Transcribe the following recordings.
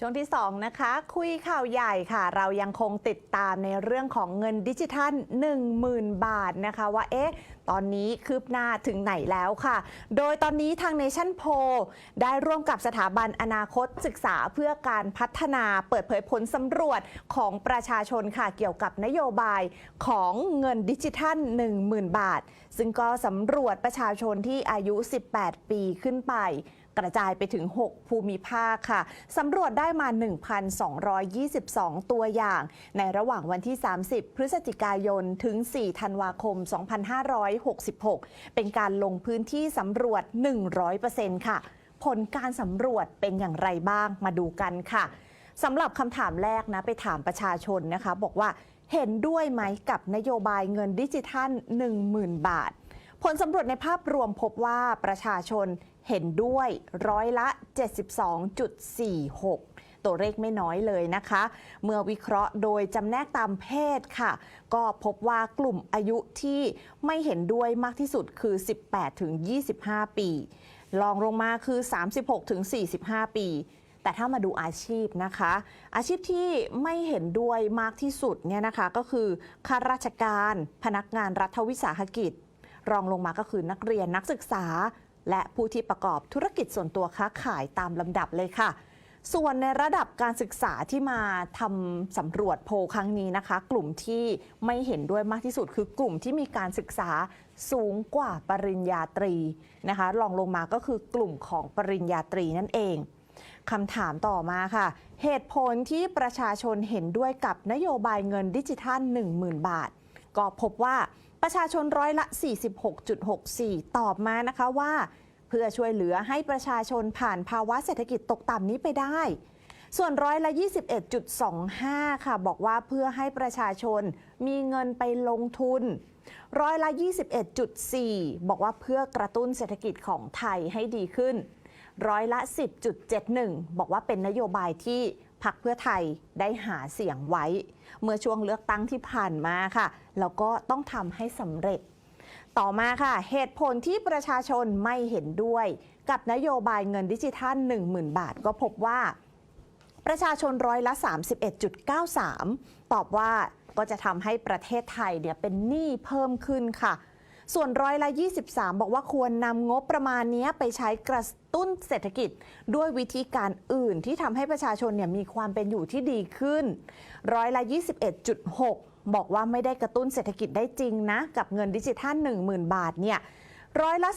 ช่วงที่ 2 นะคะ คุยข่าวใหญ่ค่ะ เรายังคงติดตามในเรื่องของเงินดิจิทัล 10,000 บาทนะคะ ว่าเอ๊ะตอนนี้คืบหน้าถึงไหนแล้วค่ะ โดยตอนนี้ทาง Nation p o ได้ร่วมกับสถาบันอนาคตศึกษาเพื่อการพัฒนาเปิดเผยผลสำรวจของประชาชนค่ะเกี่ยวกับนโยบายของเงินดิจิทัล 10,000 บาท ซึ่งก็สำรวจประชาชนที่อายุ 18 ปีขึ้นไป กระจายไปถึง 6 ภูมิภาคค่ะสำรวจได้มา 1,222 ตัวอย่าง ในระหว่างวันที่ 30 พฤศจิกายนถึง 4 ธันวาคม 2566 เป็นการลงพื้นที่สำรวจ 100%ค่ะ ผลการสำรวจเป็นอย่างไรบ้างมาดูกันค่ะสำหรับคำถามแรกนะไปถามประชาชนนะคะ บอกว่าเห็นด้วยไหมกับนโยบายเงินดิจิทัล 10,000 บาท ผลสำรวจในภาพรวมพบว่าประชาชน เห็นด้วยร้อยละ 72.46 ตัวเลขไม่น้อยเลยนะคะ เมื่อวิเคราะห์โดยจำแนกตามเพศค่ะ ก็พบว่ากลุ่มอายุที่ไม่เห็นด้วยมากที่สุดคือ 18-25 ปีรองลงมาคือ 36-45 ปีแต่ถ้ามาดูอาชีพนะคะ อาชีพที่ไม่เห็นด้วยมากที่สุดเนี่ยนะคะก็คือข้าราชการ พนักงานรัฐวิสาหกิจ รองลงมาก็คือนักเรียนนักศึกษา และผู้ที่ประกอบธุรกิจส่วนตัวค้าขายตามลำดับเลยค่ะ ส่วนในระดับการศึกษาที่มาทำสำรวจโพลครั้งนี้นะคะ กลุ่มที่ไม่เห็นด้วยมากที่สุด คือกลุ่มที่มีการศึกษาสูงกว่าปริญญาตรีนะคะรองลงมาก็คือกลุ่มของปริญญาตรีนั่นเองคำถามต่อมาค่ะ เหตุผลที่ประชาชนเห็นด้วยกับนโยบายเงินดิจิทัล 10,000 บาท ก็พบว่า ประชาชนร้อยละ 46.64 ตอบมานะคะว่า เพื่อช่วยเหลือให้ประชาชนผ่านภาวะเศรษฐกิจตกต่ำนี้ไปได้ ส่วนร้อยละ 21.25 ค่ะ บอกว่าเพื่อให้ประชาชนมีเงินไปลงทุน ร้อยละ 21.4 บอกว่าเพื่อกระตุ้นเศรษฐกิจของไทยให้ดีขึ้น ร้อยละ 10.71 บอกว่าเป็นนโยบายที่ พักเพื่อไทยได้หาเสียงไว้ เมื่อช่วงเลือกตั้งที่ผ่านมาค่ะ แล้วก็ต้องทำให้สำเร็จ ต่อมาค่ะ เหตุผลที่ประชาชนไม่เห็นด้วย กับนโยบายเงินดิจิทัล 10,000 บาท ก็พบว่า ประชาชนร้อยละ 31.93 ตอบว่าก็จะทำให้ประเทศไทยเนี่ยเป็นหนี้เพิ่มขึ้นค่ะ ส่วนร้อยละ 23 บอกว่าควรนำงบประมาณนี้ไปใช้กระตุ้นเศรษฐกิจ ด้วยวิธีการอื่นที่ทำให้ประชาชนเนี่ยมีความเป็นอยู่ที่ดีขึ้น ร้อยละ 21.6 บอกว่าไม่ได้กระตุ้นเศรษฐกิจได้จริงนะ กับเงินดิจิทัล 10,000 บาทเนี่ยร้อยละ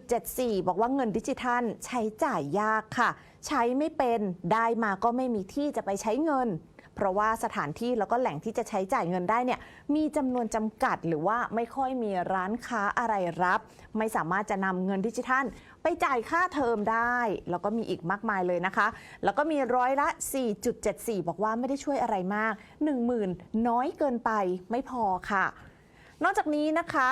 18.74 บอกว่าเงินดิจิทัลใช้จ่ายยากค่ะ ใช้ไม่เป็นได้มาก็ไม่มีที่จะไปใช้เงิน เพราะว่าสถานที่แล้วก็แหล่งที่จะใช้จ่ายเงินได้เนี่ยมีจำนวนจำกัดหรือว่าไม่ค่อยมีร้านค้าอะไรรับ ไม่สามารถจะนำเงินดิจิทัล ไปจ่ายค่าเทอมได้ แล้วก็มีอีกมากมายเลยนะคะ แล้วก็มีร้อยละ 4.74 บอกว่าไม่ได้ช่วยอะไรมาก 10,000 น้อยเกินไปไม่พอค่ะ นอกจากนี้นะคะ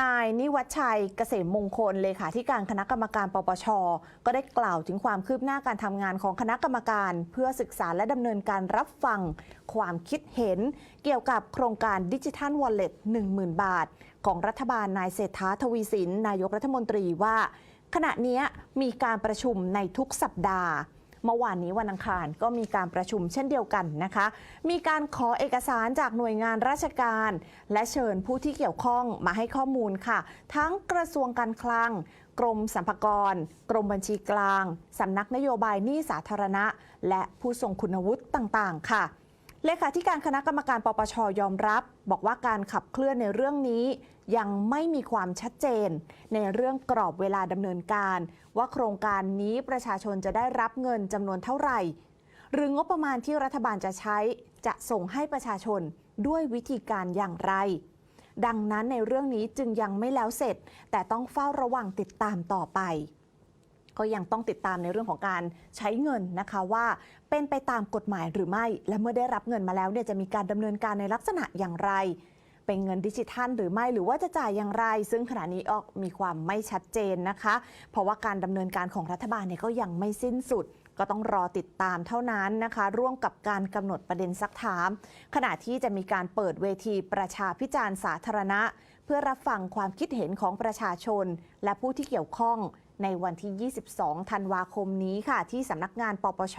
นายนิวัชชัยเกษมมงคลเลขาธิการคณะกรรมการปปช ก็ได้กล่าวถึงความคืบหน้าการทำงานของคณะกรรมการ เพื่อศึกษาและดำเนินการรับฟัง ความคิดเห็น เกี่ยวกับโครงการดิจิทัลวอลเล็ต10,000 บาท ของรัฐบาลนายเศรษฐาทวีสิน นายกรัฐมนตรีว่า ขณะนี้มีการประชุมในทุกสัปดาห์ เมื่อวานนี้วันอังคารก็มีการประชุมเช่นเดียวกันนะคะ มีการขอเอกสารจากหน่วยงานราชการ และเชิญผู้ที่เกี่ยวข้องมาให้ข้อมูลค่ะ ทั้งกระทรวงการคลังกรมสรรพากร กรมบัญชีกลาง สำนักนโยบายหนี้สาธารณะ และผู้ทรงคุณวุฒิต่างๆ ค่ะ เลขาธิการคณะกรรมการปปชยอมรับ บอกว่าการขับเคลื่อนในเรื่องนี้ ยังไม่มีความชัดเจน ในเรื่องกรอบเวลาดำเนินการ ว่าโครงการนี้ประชาชนจะได้รับเงินจำนวนเท่าไหร่ หรืองบประมาณที่รัฐบาลจะใช้ จะส่งให้ประชาชนด้วยวิธีการอย่างไร ดังนั้นในเรื่องนี้จึงยังไม่แล้วเสร็จ แต่ต้องเฝ้าระวังติดตามต่อไป ก็ยังต้องติดตามในเรื่องของการใช้เงินนะคะว่าเป็นไปตามกฎหมายหรือไม่ และเมื่อได้รับเงินมาแล้วเนี่ยจะมีการดำเนินการในลักษณะอย่างไร เป็นเงินดิจิทัลหรือไม่หรือว่าจะจ่ายอย่างไร ซึ่งขณะนี้ออกมีความไม่ชัดเจนนะคะ เพราะว่าการดำเนินการของรัฐบาลเนี่ยก็ยังไม่สิ้นสุดก็ต้องรอติดตามเท่านั้นนะคะ ร่วมกับการกำหนดประเด็นซักถาม ขณะที่จะมีการเปิดเวทีประชาพิจารณ์สาธารณะ เพื่อรับฟังความคิดเห็นของประชาชน และผู้ที่เกี่ยวข้อง ในวันที่ 22 ธันวาคมนี้ค่ะ ที่สำนักงานปปช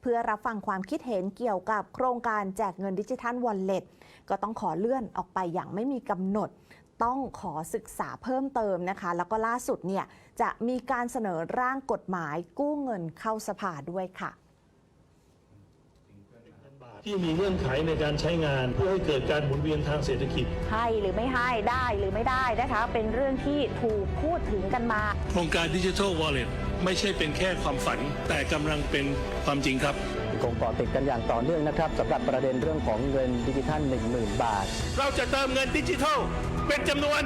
เพื่อรับฟังความคิดเห็นเกี่ยวกับโครงการแจกเงินดิจิทัลวอลเล็ตก็ต้องขอเลื่อนออกไปอย่างไม่มีกำหนด ต้องขอศึกษาเพิ่มเติมนะคะ แล้วก็ล่าสุดเนี่ยจะมีการเสนอร่างกฎหมายกู้เงินเข้าสภาด้วยค่ะ ที่มีเงื่อนไขในการใช้งานเพื่อให้เกิดการหมุนเวียนทางเศรษฐกิจ ให้หรือไม่ให้ได้หรือไม่ได้นะคะ เป็นเรื่องที่ถูกพูดถึงกันมา โครงการดิจิทัลวอลเล็ตไม่ใช่เป็นแค่ความฝัน แต่กำลังเป็นความจริงครับคงเกาะติดกันอย่างต่อเนื่องนะครับสำหรับประเด็นเรื่องของเงินดิจิทัล 10,000 บาท เราจะเติมเงินดิจิทัลเป็นจำนวน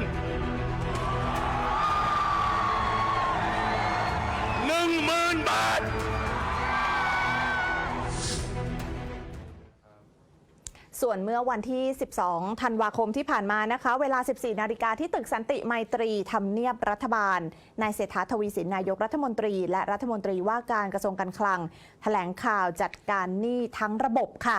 หนึ่งหมื่นบาท ส่วนเมื่อวันที่ 12 ธันวาคมที่ผ่านมานะคะ เวลา 14 นาฬิกาที่ตึกสันติไมตรีทำเนียบรัฐบาล นายเศรษฐาทวีสินนายกรัฐมนตรี และรัฐมนตรีว่าการกระทรวงการคลัง แถลงข่าวจัดการหนี้ทั้งระบบค่ะ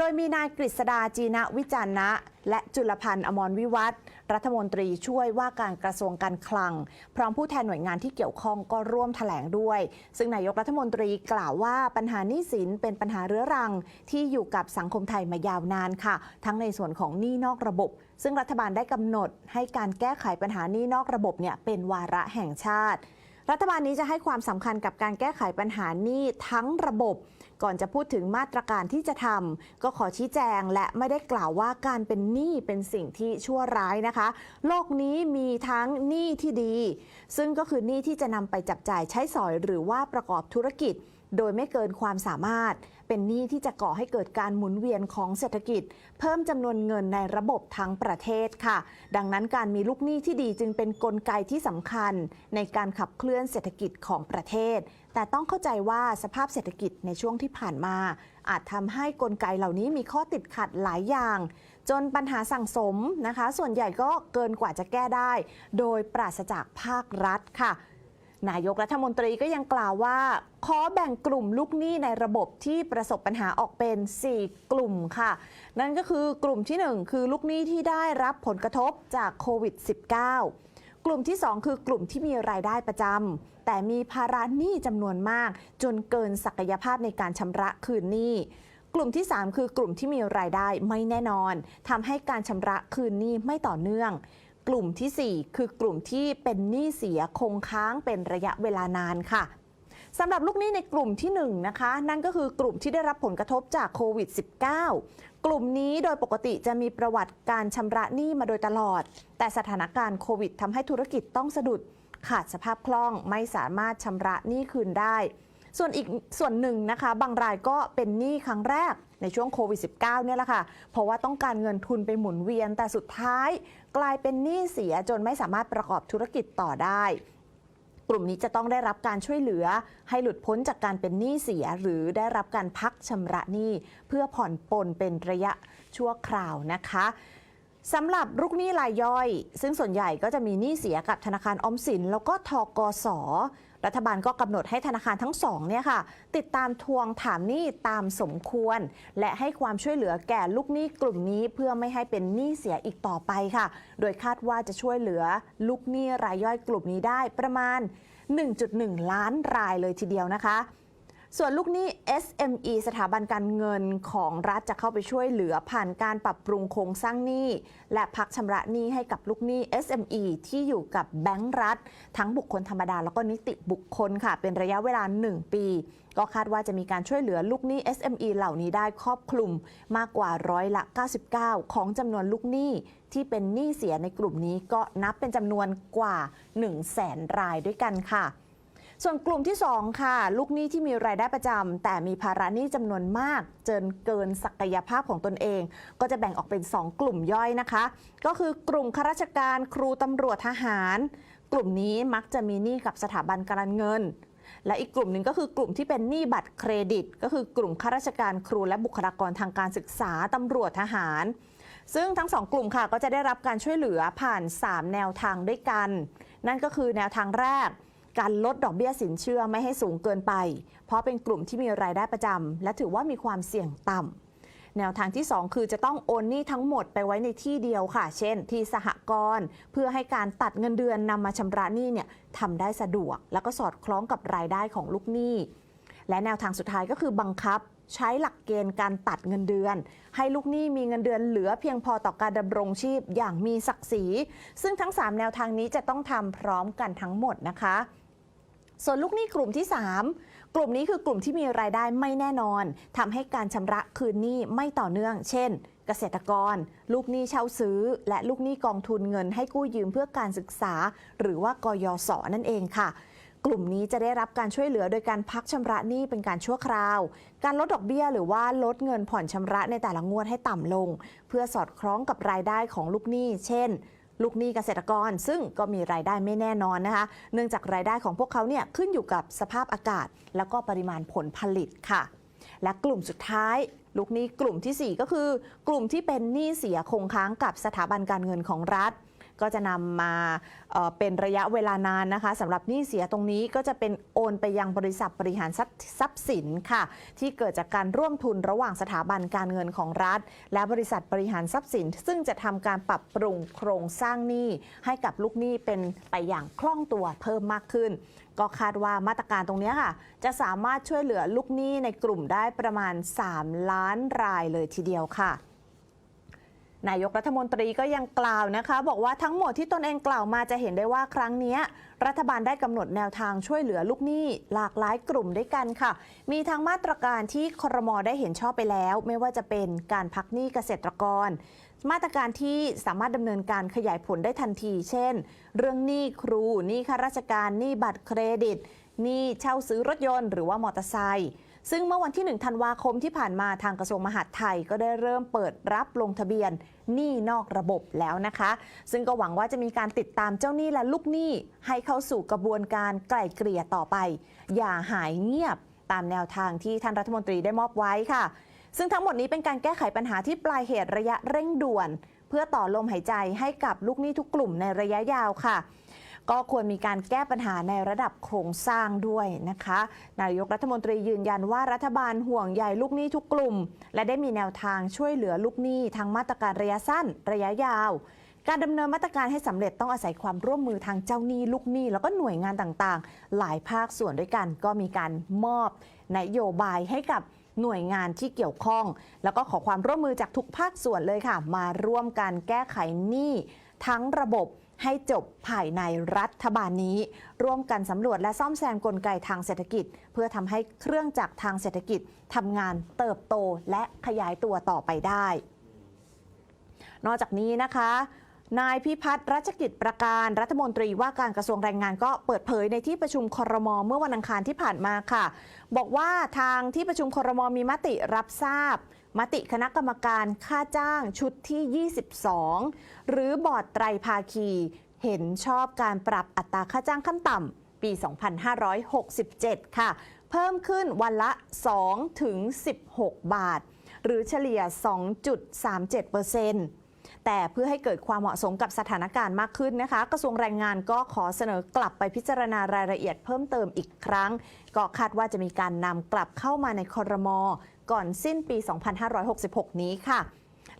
โดยมีนายกฤษดาจีนะวิจารณะ และจุลพันธ์อมรวิวัฒรัฐมนตรีช่วยว่าการกระทรวงการคลัง พร้อมผู้แทนหน่วยงานที่เกี่ยวข้องก็ร่วมแถลงด้วย ซึ่งนายกรัฐมนตรีกล่าวว่าปัญหาหนี้สินเป็นปัญหาเรื้อรัง ที่อยู่กับสังคมไทยมายาวนานค่ะ ทั้งในส่วนของหนี้นอกระบบ ซึ่งรัฐบาลได้กำหนดให้การแก้ไขปัญหาหนี้นอกระบบเนี่ยเป็นวาระแห่งชาติ รัฐบาลนี้จะให้ความสำคัญกับการแก้ไขปัญหาหนี้ทั้งระบบ ก่อนจะพูดถึงมาตรการที่จะทำก็ขอชี้แจงและไม่ได้กล่าวว่าการเป็นหนี้เป็นสิ่งที่ชั่วร้ายนะคะ โลกนี้มีทั้งหนี้ที่ดี ซึ่งก็คือหนี้ที่จะนำไปจับจ่ายใช้สอยหรือว่าประกอบธุรกิจ โดยไม่เกินความสามารถ เป็นหนี้ที่จะก่อให้เกิดการหมุนเวียนของเศรษฐกิจ เพิ่มจำนวนเงินในระบบทั้งประเทศค่ะ ดังนั้นการมีลูกหนี้ที่ดีจึงเป็นนกลไกที่สำคัญในการขับเคลื่อนเศรษฐกิจของประเทศ แต่ต้องเข้าใจว่าสภาพเศรษฐกิจในช่วงที่ผ่านมา อาจทำให้กลไกเหล่านี้มีข้อติดขัดหลายอย่าง จนปัญหาสั่งสมนะคะ ส่วนใหญ่ก็เกินกว่าจะแก้ได้ โดยปราศจากภาครัฐค่ะ นายกรัฐมนตรีก็ยังกล่าวว่า ขอแบ่งกลุ่มลูกหนี้ในระบบที่ประสบปัญหาออกเป็น 4 กลุ่มค่ะ นั่นก็คือกลุ่มที่ 1 คือลูกหนี้ที่ได้รับผลกระทบจากโควิด -19 กลุ่มที่ 2 คือกลุ่มที่มีรายได้ประจำแต่มีภาระหนี้จำนวนมาก จนเกินศักยภาพในการชำระคืนหนี้กลุ่มที่ 3 คือกลุ่มที่มีรายได้ไม่แน่นอนทำให้การชำระคืนหนี้ไม่ต่อเนื่อง กลุ่มทีสี่ 4 คือกลุ่มที่เป็นหนี้เสียคงค้างเป็นระยะเวลานานค่ะสำหรับลูกหนี้ในกลุ่มที่1นะคะ นั่นก็คือกลุ่มที่ได้รับผลกระทบจากโควิด -19 กลุ่มนี้โดยปกติจะมีประวัติการชำระหนี้มาโดยตลอด แต่สถานการณ์โควิดทำให้ธุรกิจต้องสะดุด ขาดสภาพคล่องไม่สามารถชำระหนี้คืนได้ ส่วนอีกส่วนหนึ่งนะคะ บางรายก็เป็นหนี้ครั้งแรกในช่วงโควิด -19 เนี่ยแหละค่ะ เพราะว่าต้องการเงินทุนไปหมุนเวียน แต่สุดท้ายกลายเป็นหนี้เสียจนไม่สามารถประกอบธุรกิจต่อได้ กลุ่มนี้จะต้องได้รับการช่วยเหลือ ให้หลุดพ้นจากการเป็นหนี้เสีย หรือได้รับการพักชำระหนี้เพื่อผ่อนปลนเป็นระยะชั่วคราวนะคะสำหรับลูกหนี้รายย่อย ซึ่งส่วนใหญ่ก็จะมีหนี้เสียกับธนาคารออมสิน แล้วก็ทกส รัฐบาลก็กำหนดให้ธนาคารทั้งสองเนี่ยค่ะติดตามทวงถามหนี้ตามสมควร และให้ความช่วยเหลือแก่ลูกหนี้กลุ่มนี้เพื่อไม่ให้เป็นหนี้เสียอีกต่อไปค่ะ โดยคาดว่าจะช่วยเหลือลูกหนี้รายย่อยกลุ่มนี้ได้ประมาณ 1.1 ล้านรายเลยทีเดียวนะคะ ส่วนลูกหนี้ SME สถาบันการเงินของรัฐจะเข้าไปช่วยเหลือผ่านการปรับปรุงโครงสร้างหนี้ และพักชำระหนี้ให้กับลูกหนี้ SME ที่อยู่กับแบงก์รัฐ ทั้งบุคคลธรรมดาแล้วก็นิติบุคคลค่ะ เป็นระยะเวลา 1 ปี ก็คาดว่าจะมีการช่วยเหลือลูกหนี้ SME เหล่านี้ได้ครอบคลุมมากกว่าร้อยละ 99 ของจำนวนลูกหนี้ที่เป็นหนี้เสียในกลุ่มนี้ก็นับเป็นจำนวนกว่า 1 0 0 0 0แสนรายด้วยกันค่ะ ส่วนกลุ่มที่ 2 ค่ะ ลูกหนี้ที่มีรายได้ประจำแต่มีภาระหนี้จำนวนมากเจนเกินศักยภาพของตนเอง ก็จะแบ่งออกเป็น 2 กลุ่มย่อยนะคะ ก็คือกลุ่มข้าราชการครูตำรวจทหาร กลุ่มนี้มักจะมีหนี้กับสถาบันการเงินและอีกกลุ่มหนึ่งก็คือกลุ่มที่เป็นหนี้บัตรเครดิต ก็คือกลุ่มข้าราชการครูและบุคลากรทางการศึกษาตำรวจทหาร ซึ่งทั้งสองกลุ่มค่ะก็จะได้รับการช่วยเหลือผ่าน 3 แนวทางด้วยกัน นั่นก็คือแนวทางแรก การลดดอกเบี้ยสินเชื่อไม่ให้สูงเกินไป เพราะเป็นกลุ่มที่มีรายได้ประจำและถือว่ามีความเสี่ยงต่ำแนวทางที่ 2 คือจะต้องโอนหนี้ทั้งหมดไปไว้ในที่เดียวค่ะ เช่น ที่สหกรณ์เพื่อให้การตัดเงินเดือนนำมาชำระหนี้เนี่ยทำได้สะดวก แล้วก็สอดคล้องกับรายได้ของลูกหนี้ และแนวทางสุดท้ายก็คือบังคับ ใช้หลักเกณฑ์การตัดเงินเดือน ให้ลูกหนี้มีเงินเดือนเหลือเพียงพอต่อการดำรงชีพอย่างมีศักดิ์ศรี ซึ่งทั้ง 3 แนวทางนี้จะต้องทำพร้อมกันทั้งหมดนะคะ ส่วนลูกหนี้กลุ่มที่ 3 กลุ่มนี้คือกลุ่มที่มีรายได้ไม่แน่นอนทำให้การชำระคืนหนี้ไม่ต่อเนื่อง เช่นเกษตรกร ลูกหนี้เช่าซื้อ และลูกหนี้กองทุนเงินให้กู้ยืมเพื่อการศึกษา หรือว่ากยศนั่นเองค่ะ กลุ่มนี้จะได้รับการช่วยเหลือโดยการพักชำระหนี้เป็นการชั่วคราว การลดดอกเบี้ยหรือว่าลดเงินผ่อนชำระในแต่ละงวดให้ต่ำลง เพื่อสอดคล้องกับรายได้ของลูกหนี้ เช่น ลูกหนี้เกษตรกร ซึ่งก็มีรายได้ไม่แน่นอนนะคะ เนื่องจากรายได้ของพวกเขาเนี่ยขึ้นอยู่กับสภาพอากาศ แล้วก็ปริมาณผลผลิตค่ะ และกลุ่มสุดท้ายลูกหนี้กลุ่มทีสี่4 ก็คือ กลุ่มที่เป็นหนี้เสียคงค้างกับสถาบันการเงินของรัฐ ก็จะนำมาเป็นระยะเวลานานนะคะสำหรับหนี้เสียตรงนี้ก็จะเป็นโอนไปยังบริษัทบริหารทรัพย์ทรัพย์สินค่ะ ที่เกิดจากการร่วมทุนระหว่างสถาบันการเงินของรัฐ และบริษัทบริหารทรัพย์สิน ซึ่งจะทำการปรับปรุงโครงสร้างหนี้ให้กับลูกหนี้เป็นไปอย่างคล่องตัวเพิ่มมากขึ้น ก็คาดว่ามาตรการตรงนี้ค่ะ จะสามารถช่วยเหลือลูกหนี้ในกลุ่มได้ประมาณ 3 ล้านรายเลยทีเดียวค่ะ นายกรัฐมนตรีก็ยังกล่าวนะคะ บอกว่าทั้งหมดที่ตนเองกล่าวมาจะเห็นได้ว่าครั้งนี้รัฐบาลได้กำหนดแนวทางช่วยเหลือลูกหนี้หลากหลายกลุ่มด้วยกันค่ะ มีทั้งมาตรการที่ครมได้เห็นชอบไปแล้ว ไม่ว่าจะเป็นการพักหนี้เกษตรกร มาตรการที่สามารถดำเนินการขยายผลได้ทันที เช่น เรื่องหนี้ครูหนี้ข้าราชการหนี้บัตรเครดิตหนี้เช่าซื้อรถยนต์ หรือว่ามอเตอร์ไซค์ ซึ่งเมื่อวันที่ 1 ธันวาคมที่ผ่านมาทางกระทรวงมหาดไทยก็ได้เริ่มเปิดรับลงทะเบียนหนี้นอกระบบแล้วนะคะ ซึ่งก็หวังว่าจะมีการติดตามเจ้าหนี้และลูกหนี้ให้เข้าสู่กระบวนการไกล่เกลี่ยต่อไป อย่าหายเงียบตามแนวทางที่ท่านรัฐมนตรีได้มอบไว้ค่ะ ซึ่งทั้งหมดนี้เป็นการแก้ไขปัญหาที่ปลายเหตุระยะเร่งด่วน เพื่อต่อลมหายใจให้กับลูกหนี้ทุกกลุ่มในระยะยาวค่ะ ก็ควรมีการแก้ปัญหาในระดับโครงสร้างด้วยนะคะ นายกรัฐมนตรียืนยันว่ารัฐบาลห่วงใยลูกหนี้ทุกกลุ่ม และได้มีแนวทางช่วยเหลือลูกหนี้ทางมาตรการระยะสั้น ระยะยาว การดำเนินมาตรการให้สำเร็จต้องอาศัยความร่วมมือทางเจ้าหนี้ลูกหนี้แล้วก็หน่วยงานต่างๆ หลายภาคส่วนด้วยกัน ก็มีการมอบนโยบายให้กับหน่วยงานที่เกี่ยวข้อง แล้วก็ขอความร่วมมือจากทุกภาคส่วนเลยค่ะ มาร่วมกันแก้ไขหนี้ทั้งระบบ ให้จบภายในรัฐบาลนี้ ร่วมกันสำรวจและซ่อมแซมกลไกทางเศรษฐกิจ เพื่อทำให้เครื่องจักรทางเศรษฐกิจทำงานเติบโตและขยายตัวต่อไปได้ นอกจากนี้นะคะนายพิพัฒน์รัชกิจประการรัฐมนตรีว่าการกระทรวงแรงงานก็เปิดเผยในที่ประชุมครมเมื่อวันอังคารที่ผ่านมาค่ะ บอกว่าทางที่ประชุมครมมีมติรับทราบ มติคณะกรรมการค่าจ้างชุดที่ 22 หรือบอร์ดไตรภาคี เห็นชอบการปรับอัตราค่าจ้างขั้นต่ำปี 2567 ค่ะ เพิ่มขึ้นวันละ 2 ถึง 16 บาท หรือเฉลี่ย 2.37%แต่เพื่อให้เกิดความเหมาะสมกับสถานการณ์มากขึ้นนะคะ กระทรวงแรงงานก็ขอเสนอกลับไปพิจารณารายละเอียดเพิ่มเติมอีกครั้ง ก็คาดว่าจะมีการนำกลับเข้ามาในคอรมอ ก่อนสิ้นปี 2566 นี้ค่ะ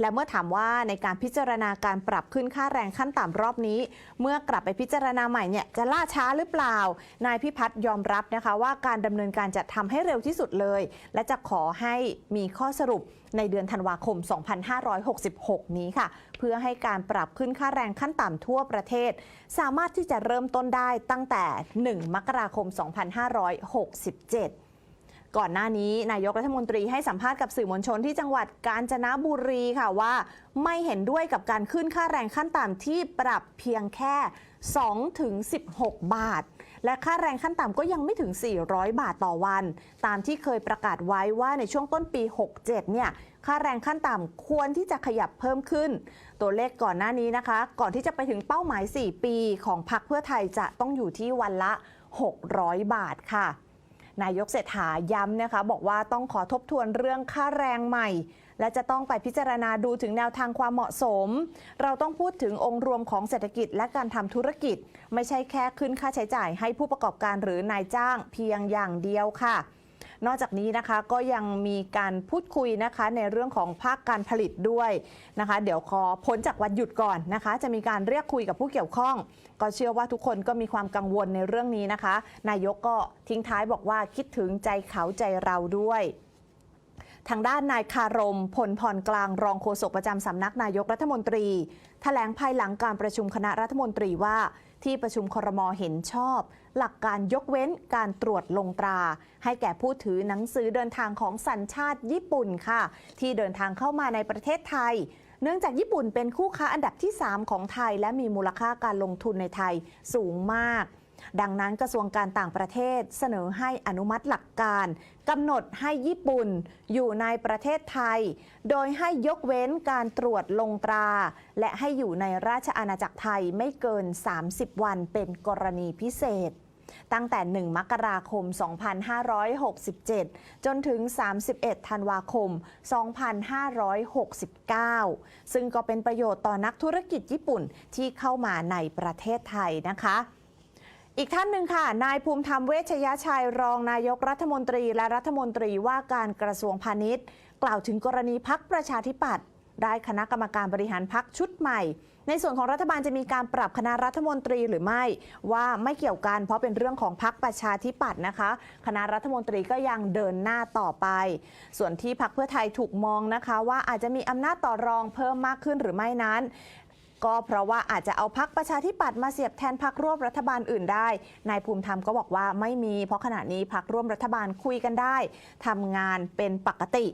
และเมื่อถามว่าในการพิจารณาการปรับขึ้นค่าแรงขั้นต่ำรอบนี้ เมื่อกลับไปพิจารณาใหม่เนี่ยจะล่าช้าหรือเปล่า นายพิพัฒน์ยอมรับนะคะว่าการดำเนินการจะทำให้เร็วที่สุดเลย และจะขอให้มีข้อสรุปในเดือนธันวาคม 2566 นี้ค่ะ เพื่อให้การปรับขึ้นค่าแรงขั้นต่ำทั่วประเทศ สามารถที่จะเริ่มต้นได้ตั้งแต่ 1 มกราคม 2567 ก่อนหน้านี้นายกรัฐมนตรีให้สัมภาษณ์กับสื่อมวลชนที่จังหวัดกาญจนบุรีค่ะว่า ไม่เห็นด้วยกับการขึ้นค่าแรงขั้นต่ำที่ปรับเพียงแค่2ถึง16 บาท และค่าแรงขั้นต่ำก็ยังไม่ถึง 400 บาทต่อวัน ตามที่เคยประกาศไว้ว่าในช่วงต้นปี 67 เนี่ยค่าแรงขั้นต่ำควรที่จะขยับเพิ่มขึ้น ตัวเลขก่อนหน้านี้นะคะ ก่อนที่จะไปถึงเป้าหมาย 4 ปีของพรรคเพื่อไทยจะต้องอยู่ที่วันละ 600 บาทค่ะ นายกเศรษฐาย้ำนะคะ บอกว่าต้องขอทบทวนเรื่องค่าแรงใหม่ และจะต้องไปพิจารณาดูถึงแนวทางความเหมาะสม เราต้องพูดถึงองค์รวมของเศรษฐกิจและการทำธุรกิจ ไม่ใช่แค่ขึ้นค่าใช้จ่ายให้ผู้ประกอบการหรือนายจ้างเพียงอย่างเดียวค่ะ นอกจากนี้นะคะก็ยังมีการพูดคุยนะคะในเรื่องของภาคการผลิตด้วยนะคะ เดี๋ยวขอพ้นจากวันหยุดก่อนนะคะ จะมีการเรียกคุยกับผู้เกี่ยวข้อง ก็เชื่อว่าทุกคนก็มีความกังวลในเรื่องนี้นะคะ นายกก็ทิ้งท้ายบอกว่าคิดถึงใจเขาใจเราด้วยทางด้านนายคารมพลพรกลางรองโฆษกประจำสำนักนายกรัฐมนตรีแถลงภายหลังการประชุมคณะรัฐมนตรีว่า ที่ประชุมครมเห็นชอบ หลักการยกเว้นการตรวจลงตรา ให้แก่ผู้ถือหนังสือเดินทางของสัญชาติญี่ปุ่นค่ะ ที่เดินทางเข้ามาในประเทศไทยเนื่องจากญี่ปุ่นเป็นคู่ค้าอันดับที่ 3 ของไทย และมีมูลค่าการลงทุนในไทยสูงมาก ดังนั้นกระทรวงการต่างประเทศเสนอให้อนุมัติหลักการกำหนดให้ญี่ปุ่นอยู่ในประเทศไทย โดยให้ยกเว้นการตรวจลงตรา และให้อยู่ในราชอาณาจักรไทยไม่เกิน 30 วันเป็นกรณีพิเศษตั้งแต่ 1 มกราคม 2567 จนถึง 31 ธันวาคม 2569 ซึ่งก็เป็นประโยชน์ต่อนักธุรกิจญี่ปุ่นที่เข้ามาในประเทศไทยนะคะ อีกท่านหนึ่งค่ะ นายภูมิธรรมเวชยชัยรองนายกรัฐมนตรีและรัฐมนตรีว่าการกระทรวงพาณิชย์ กล่าวถึงกรณีพักประชาธิปัตย์ได้คณะกรรมการบริหารพักชุดใหม่ ในส่วนของรัฐบาลจะมีการปรับคณะรัฐมนตรีหรือไม่ ว่าไม่เกี่ยวกันเพราะเป็นเรื่องของพักประชาธิปัตย์นะคะ คณะรัฐมนตรีก็ยังเดินหน้าต่อไป ส่วนที่พักเพื่อไทยถูกมองนะคะ ว่าอาจจะมีอำนาจต่อรองเพิ่มมากขึ้นหรือไม่นั้น ก็เพราะว่าอาจจะเอาพักประชาธิปัตย์มาเสียบแทนพักร่วมรัฐบาลอื่นได้ นายภูมิธรรมก็บอกว่าไม่มี เพราะขณะนี้พักร่วมรัฐบาลคุยกันได้ทำงานเป็นปกติ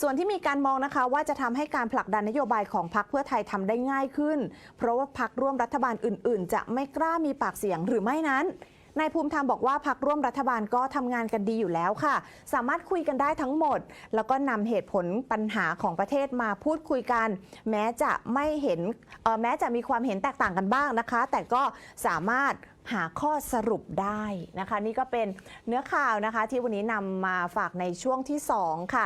ส่วนที่มีการมองนะคะว่าจะทำให้การผลักดันนโยบายของพักเพื่อไทยทำได้ง่ายขึ้น เพราะว่าพักร่วมรัฐบาลอื่น ๆ จะไม่กล้ามีปากเสียงหรือไม่นั้น นายภูมิธรรมบอกว่าพักร่วมรัฐบาลก็ทำงานกันดีอยู่แล้วค่ะ สามารถคุยกันได้ทั้งหมด แล้วก็นำเหตุผลปัญหาของประเทศมาพูดคุยกัน แม้จะไม่เห็นแม้จะมีความเห็นแตกต่างกันบ้างนะคะ แต่ก็สามารถหาข้อสรุปได้นะคะ นี่ก็เป็นเนื้อข่าวนะคะ ที่วันนี้นำมาฝากในช่วงที่ 2 ค่ะ